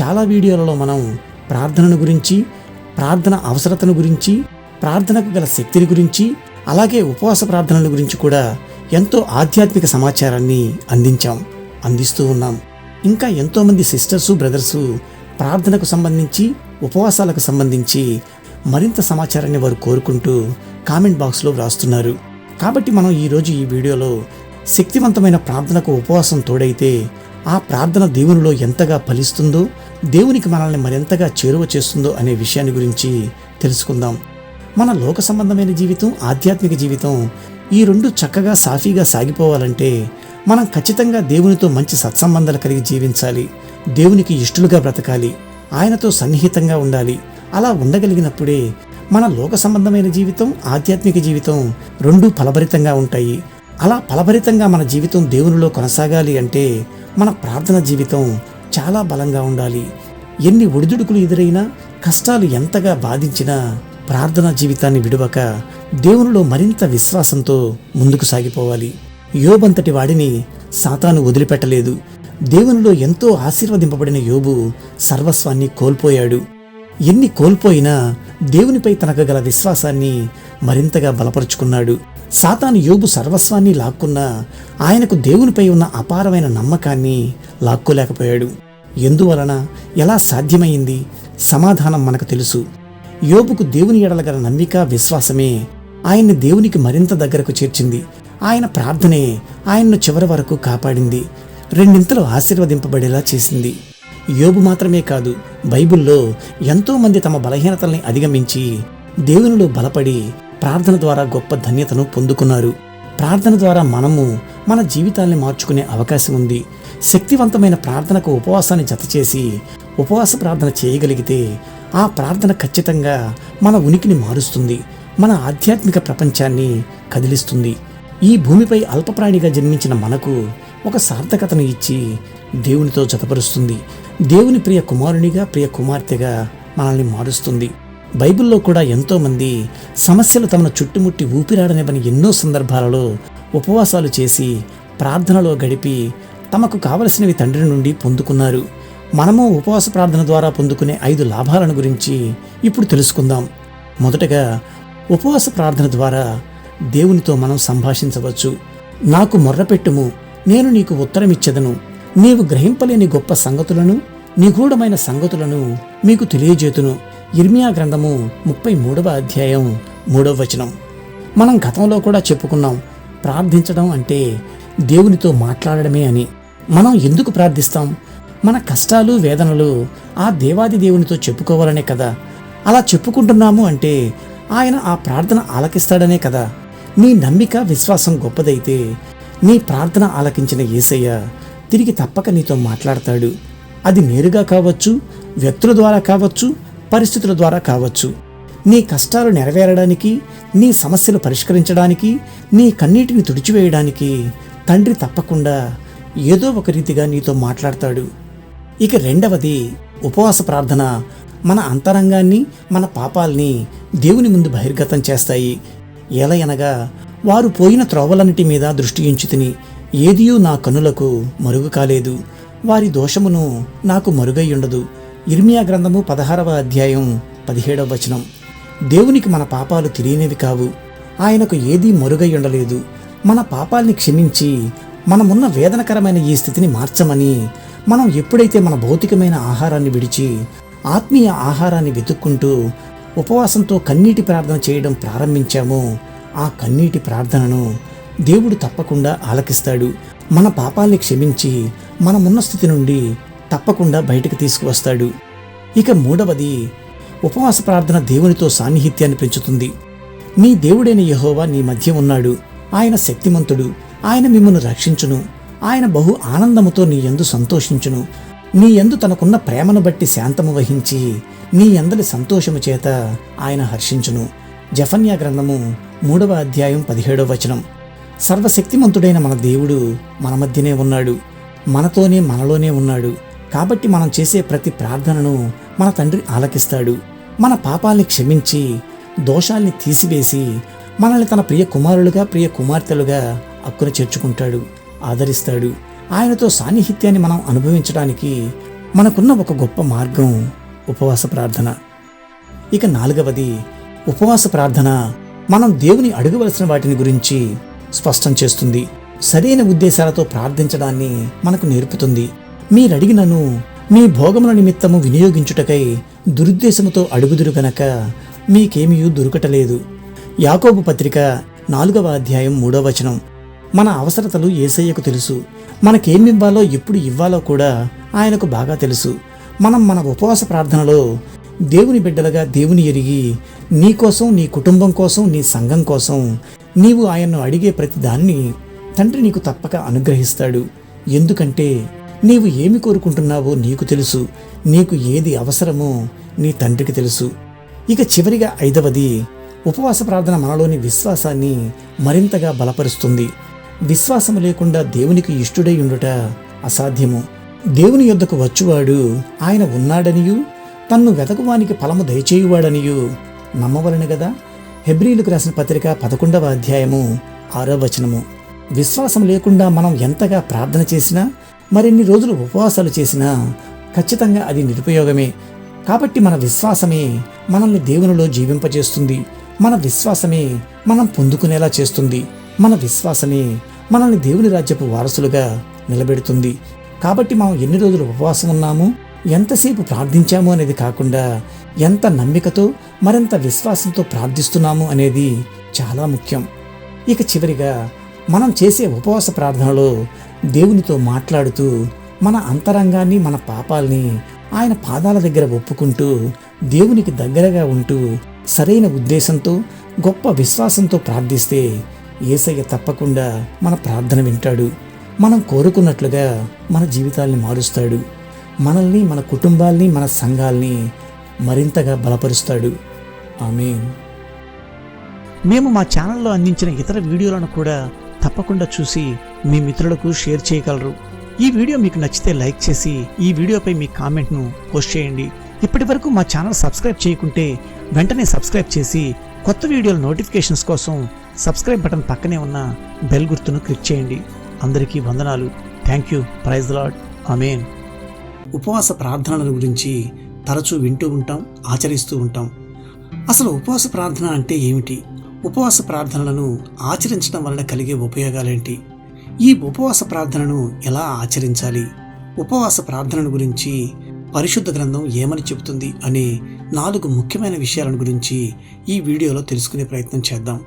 చాలా వీడియోలలో మనం ప్రార్థనను గురించి ప్రార్థన అవసరతను గురించి ప్రార్థనకు గల శక్తిని గురించి అలాగే ఉపవాస ప్రార్థనల గురించి కూడా ఎంతో ఆధ్యాత్మిక సమాచారాన్ని అందించాం అందిస్తూ ఉన్నాం. ఇంకా ఎంతోమంది సిస్టర్సు బ్రదర్సు ప్రార్థనకు సంబంధించి ఉపవాసాలకు సంబంధించి మరింత సమాచారాన్ని వారు కోరుకుంటూ కామెంట్ బాక్స్లో వ్రాస్తున్నారు. కాబట్టి మనం ఈరోజు ఈ వీడియోలో శక్తివంతమైన ప్రార్థనకు ఉపవాసం తోడైతే ఆ ప్రార్థన దేవునిలో ఎంతగా ఫలిస్తుందో దేవునికి మనల్ని మరింతగా చేరువ చేస్తుందో అనే విషయాన్ని గురించి తెలుసుకుందాం. మన లోక సంబంధమైన జీవితం ఆధ్యాత్మిక జీవితం ఈ రెండు చక్కగా సాఫీగా సాగిపోవాలంటే మనం ఖచ్చితంగా దేవునితో మంచి సత్సంబంధాలు కలిగి జీవించాలి. దేవునికి ఇష్టలుగా బ్రతకాలి. ఆయనతో సన్నిహితంగా ఉండాలి. అలా ఉండగలిగినప్పుడే మన లోక సంబంధమైన జీవితం ఆధ్యాత్మిక జీవితం రెండూ ఫలభరితంగా ఉంటాయి. అలా ఫలభరితంగా మన జీవితం దేవునిలో కొనసాగాలి అంటే మన ప్రార్థన జీవితం చాలా బలంగా ఉండాలి. ఎన్ని ఒడిదుడుకులు ఎదురైనా కష్టాలు ఎంతగా బాధించినా ప్రార్థనా జీవితాన్ని విడవక దేవునిలో మరింత విశ్వాసంతో ముందుకు సాగిపోవాలి. యోబంతటి వాడిని సాతాను వదిలిపెట్టలేదు. దేవునిలో ఎంతో ఆశీర్వదింపబడిన యోబు సర్వస్వాన్ని కోల్పోయాడు. ఎన్ని కోల్పోయినా దేవునిపై తనకు గల విశ్వాసాన్ని మరింతగా బలపరుచుకున్నాడు. సాతాను యోబు సర్వస్వాన్ని లాక్కున్నా ఆయనకు దేవునిపై ఉన్న అపారమైన నమ్మకాన్ని లాక్కోలేకపోయాడు. ఎందువలన? ఎలా సాధ్యమైంది? సమాధానం మనకు తెలుసు. యోబుకు దేవుని ఎడలగల నమ్మిక విశ్వాసమే ఆయన్ని దేవునికి మరింత దగ్గరకు చేర్చింది. ఆయన ప్రార్థనే ఆయన్ను చివరి వరకు కాపాడింది. రెండింతలు ఆశీర్వదింపబడేలా చేసింది. యోబు మాత్రమే కాదు బైబిల్లో ఎంతోమంది తమ బలహీనతల్ని అధిగమించి దేవునిలో బలపడి ప్రార్థన ద్వారా గొప్ప ధన్యతను పొందుకున్నారు. ప్రార్థన ద్వారా మనము మన జీవితాల్ని మార్చుకునే అవకాశం ఉంది. శక్తివంతమైన ప్రార్థనకు ఉపవాసాన్ని జతచేసి ఉపవాస ప్రార్థన చేయగలిగితే ఆ ప్రార్థన ఖచ్చితంగా మన ఉనికిని మారుస్తుంది. మన ఆధ్యాత్మిక ప్రపంచాన్ని కదిలిస్తుంది. ఈ భూమిపై అల్పప్రాణిగా జన్మించిన మనకు ఒక సార్థకతను ఇచ్చి దేవునితో జతపరుస్తుంది. దేవుని ప్రియ కుమారునిగా ప్రియ కుమార్తెగా మనల్ని మారుస్తుంది. బైబిల్లో కూడా ఎంతోమంది సమస్యలు తమను చుట్టుముట్టి ఊపిరాడనివ్వని ఎన్నో సందర్భాలలో ఉపవాసాలు చేసి ప్రార్థనలో గడిపి తమకు కావలసినవి తండ్రి నుండి పొందుకున్నారు. మనము ఉపవాస ప్రార్థన ద్వారా పొందుకునే ఐదు లాభాలను గురించి ఇప్పుడు తెలుసుకుందాం. మొదటగా ఉపవాస ప్రార్థన ద్వారా దేవునితో మనం సంభాషించవచ్చు. నాకు మొర్రపెట్టుము నేను నీకు ఉత్తరమిచ్చెదను. నీవు గ్రహింపలేని గొప్ప సంగతులను నిగూఢమైన సంగతులను మీకు తెలియజేతును. ఇర్మియా గ్రంథము ముప్పై మూడవ అధ్యాయం మూడవ వచనం. మనం గతంలో కూడా చెప్పుకున్నాం ప్రార్థించడం అంటే దేవునితో మాట్లాడడమే అని. మనం ఎందుకు ప్రార్థిస్తాం? మన కష్టాలు వేదనలు ఆ దేవాది దేవునితో చెప్పుకోవాలనే కదా. అలా చెప్పుకుంటున్నాము అంటే ఆయన ఆ ప్రార్థన ఆలకిస్తాడనే కదా. నీ నమ్మిక విశ్వాసం గొప్పదైతే నీ ప్రార్థన ఆలకించిన ఏసయ్య తిరిగి తప్పక నీతో మాట్లాడతాడు. అది నేరుగా కావచ్చు వ్యక్తుల ద్వారా కావచ్చు పరిస్థితుల ద్వారా కావచ్చు. నీ కష్టాలు నెరవేరడానికి నీ సమస్యలు పరిష్కరించడానికి నీ కన్నీటిని తుడిచివేయడానికి తండ్రి తప్పకుండా ఏదో ఒక రీతిగా నీతో మాట్లాడతాడు. ఇక రెండవది ఉపవాస ప్రార్థన. మన అంతరంగాన్ని మన పాపాల్ని దేవుని ముందు బహిర్గతం చేస్తాయి. ఎలయనగా వారు పోయిన త్రోవలన్నిటి మీద దృష్టి ఉంచుతిని. ఏదియూ నా కనులకు మరుగు కాలేదు. వారి దోషమును నాకు మరుగయ్యుండదు ఇర్మియా గ్రంథము పదహారవ అధ్యాయం పదిహేడవ వచనం. దేవునికి మన పాపాలు తెలియనివి కావు. ఆయనకు ఏదీ మరుగై ఉండలేదు. మన పాపాల్ని క్షమించి మనమున్న వేదనకరమైన ఈ స్థితిని మార్చమని మనం ఎప్పుడైతే మన భౌతికమైన ఆహారాన్ని విడిచి ఆత్మీయ ఆహారాన్ని వెతుక్కుంటూ ఉపవాసంతో కన్నీటి ప్రార్థన చేయడం ప్రారంభించామో ఆ కన్నీటి ప్రార్థనను దేవుడు తప్పకుండా ఆలకిస్తాడు. మన పాపాల్ని క్షమించి మనమున్న స్థితి నుండి తప్పకుండా బయటకు తీసుకువస్తాడు. ఇక మూడవది ఉపవాస ప్రార్థన దేవునితో సాన్నిహిత్యాన్ని పెంచుతుంది. నీ దేవుడైన యహోవా నీ మధ్య ఉన్నాడు. ఆయన శక్తిమంతుడు. ఆయన మిమ్మల్ని రక్షించును. ఆయన బహు ఆనందముతో నీ యందు సంతోషించును. నీ యందు తనకున్న ప్రేమను బట్టి శాంతము వహించి నీ అందరి సంతోషము చేత ఆయన హర్షించును. జఫన్యా గ్రంథము మూడవ అధ్యాయం పదిహేడవ వచనం. సర్వశక్తిమంతుడైన మన దేవుడు మన మధ్యనే ఉన్నాడు. మనతోనే మనలోనే ఉన్నాడు. కాబట్టి మనం చేసే ప్రతి ప్రార్థనను మన తండ్రి ఆలకిస్తాడు. మన పాపాల్ని క్షమించి దోషాల్ని తీసివేసి మనల్ని తన ప్రియ కుమారులుగా ప్రియ కుమార్తెలుగా అక్కున చేర్చుకుంటాడు ఆదరిస్తాడు. ఆయనతో సాన్నిహిత్యాన్ని మనం అనుభవించడానికి మనకున్న ఒక గొప్ప మార్గం ఉపవాస ప్రార్థన. ఇక నాలుగవది ఉపవాస ప్రార్థన మనం దేవుని అడగవలసిన వాటిని గురించి స్పష్టం చేస్తుంది. సరైన ఉద్దేశాలతో ప్రార్థించడాన్ని మనకు నేర్పుతుంది. మీరడిగినను మీ భోగముల నిమిత్తము వినియోగించుటకై దురుద్దేశముతో అడుగుదురు గనక మీకేమీ దొరకటలేదు. యాకోబు పత్రిక నాలుగవ అధ్యాయం మూడవ వచనం. మన అవసరతలు ఏసయ్యకు తెలుసు. మనకేమివ్వాలో ఎప్పుడు ఇవ్వాలో కూడా ఆయనకు బాగా తెలుసు. మనం మన ఉపవాస ప్రార్థనలో దేవుని బిడ్డలుగా దేవుని ఎరిగి నీ కోసం నీ కుటుంబం కోసం నీ సంఘం కోసం నీవు ఆయన్ను అడిగే ప్రతి దాన్ని తండ్రి నీకు తప్పక అనుగ్రహిస్తాడు. ఎందుకంటే నీవు ఏమి కోరుకుంటున్నావో నీకు తెలుసు. నీకు ఏది అవసరమో నీ తండ్రికి తెలుసు. ఇక చివరిగా ఐదవది ఉపవాస ప్రార్థన మనలోని విశ్వాసాన్ని మరింతగా బలపరుస్తుంది. విశ్వాసము లేకుండా దేవునికి ఇష్టుడై ఉండుట అసాధ్యము. దేవుని యొద్దకు వచ్చువాడు ఆయన ఉన్నాడనియు తన్ను వెతకువానికి ఫలము దయచేయువాడనియు నమ్మవలను గదా? హెబ్రీలకు రాసిన పత్రిక పదకొండవ అధ్యాయము ఆరో వచనము. విశ్వాసం లేకుండా మనం ఎంతగా ప్రార్థన చేసినా మరిన్ని రోజులు ఉపవాసాలు చేసినా ఖచ్చితంగా అది నిరుపయోగమే. కాబట్టి మన విశ్వాసమే మనల్ని దేవునిలో జీవింపజేస్తుంది. మన విశ్వాసమే మనం పొందుకునేలా చేస్తుంది. మన విశ్వాసమే మనల్ని దేవుని రాజ్యపు వారసులుగా నిలబెడుతుంది. కాబట్టి మనం ఎన్ని రోజులు ఉపవాసం ఉన్నాము? ఎంతసేపు ప్రార్థించాము అనేది కాకుండా ఎంత నమ్మికతో మరింత విశ్వాసంతో ప్రార్థిస్తున్నాము అనేది చాలా ముఖ్యం. ఇక చివరిగా మనం చేసే ఉపవాస ప్రార్థనలో దేవునితో మాట్లాడుతూ మన అంతరంగాన్ని మన పాపాల్ని ఆయన పాదాల దగ్గర ఒప్పుకుంటూ దేవునికి దగ్గరగా ఉంటూ సరైన ఉద్దేశంతో గొప్ప విశ్వాసంతో ప్రార్థిస్తే ఏసయ్య తప్పకుండా మన ప్రార్థన వింటాడు. మనం కోరుకున్నట్లుగా మన జీవితాల్ని మారుస్తాడు. మనల్ని మన కుటుంబాల్ని మన సంఘాల్ని మరింతగా బలపరుస్తాడు. ఆమె మేము మా ఛానల్లో అందించిన ఇతర వీడియోలను కూడా తప్పకుండా చూసి మీ మిత్రులకు షేర్ చేయగలరు. ఈ వీడియో మీకు నచ్చితే లైక్ చేసి ఈ వీడియోపై మీ కామెంట్ను పోస్ట్ చేయండి. ఇప్పటి వరకు మా ఛానల్ సబ్స్క్రైబ్ చేయకుంటే వెంటనే సబ్స్క్రైబ్ చేసి కొత్త వీడియోల నోటిఫికేషన్స్ కోసం సబ్స్క్రైబ్ బటన్ పక్కనే ఉన్న బెల్ గుర్తును క్లిక్ చేయండి. అందరికీ వందనాలు. Thank you praise lord amen ఉపవాస ప్రార్థనల గురించి తరచూ వింటూ ఉంటాం ఆచరిస్తూ ఉంటాం. అసలు ఉపవాస ప్రార్థన అంటే ఏమిటి? ఉపవాస ప్రార్థనలను ఆచరించడం వలన కలిగే ఉపయోగాలేంటి? ఈ ఉపవాస ప్రార్థనను ఎలా ఆచరించాలి? ఉపవాస ప్రార్థనను గురించి పరిశుద్ధ గ్రంథం ఏమని చెబుతుంది అనే నాలుగు ముఖ్యమైన విషయాలను గురించి ఈ వీడియోలో తెలుసుకునే ప్రయత్నం చేద్దాం.